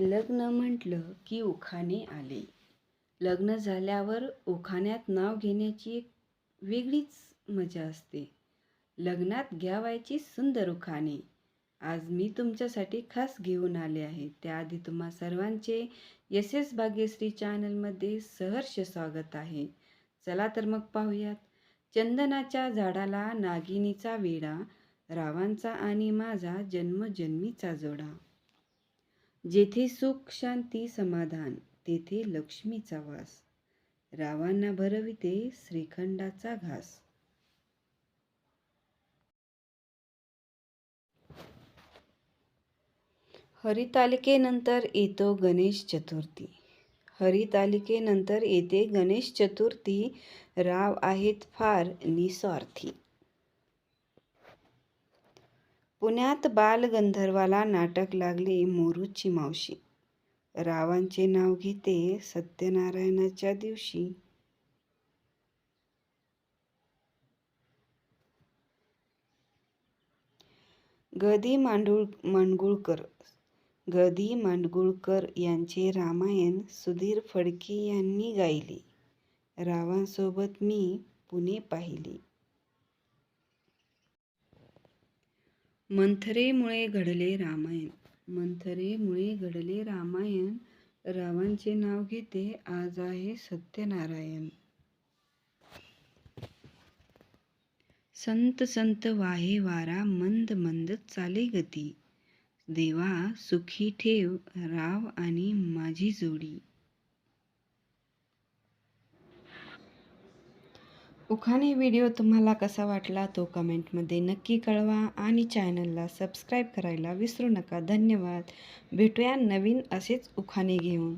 लग्न म्हटलं की उखाणे आले. लग्न झाल्यावर उखाण्यात नाव घेण्याची एक वेगळीच मजा असते. लग्नात घ्यावायची सुंदर उखाणे. आज मी तुमच्यासाठी खास घेऊन आले आहे. त्याआधी तुम्हा सर्वांचे एस एस भाग्यश्री चॅनलमध्ये सहर्ष स्वागत आहे. चला तर मग पाहूयात. चंदनाच्या झाडाला नागिनीचा वेडा रावांचा आणि माझा जन्मजन्मीचा जोडा. जेथे सुख शांती समाधान तेथे लक्ष्मीचा वास. रावांना भरविते श्रीखंडाचा घास. हरितालिकेनंतर येतो गणेश चतुर्थी. हरितालिकेनंतर येते गणेश चतुर्थी. राव आहेत फार निस्वार्थी. पुण्यात बालगंधर्वाला नाटक लागले मोरूची मावशी. रावांचे नाव घेते सत्यनारायणाच्या दिवशी. गदी मांडुळ मांडगुळकर. गदी मांडगुळकर यांचे रामायण सुधीर फडके यांनी गायले. रावांसोबत मी पुणे पाहिले. मंथरेमुळे घडले रामायण. मंथरेमुळे घडले रामायण. रावांचे नाव घेते आज आहे सत्यनारायण. संत संत वाहे वारा मंद मंद चाले गती. देवा सुखी ठेव राव आणि माझी जोडी. उखाणे व्हिडिओ तुम्हाला कसा वाटला तो कमेंटमध्ये नक्की कळवा आणि चॅनलला सबस्क्राईब करायला विसरू नका. धन्यवाद. भेटूया नवीन असेच उखाणे घेऊन.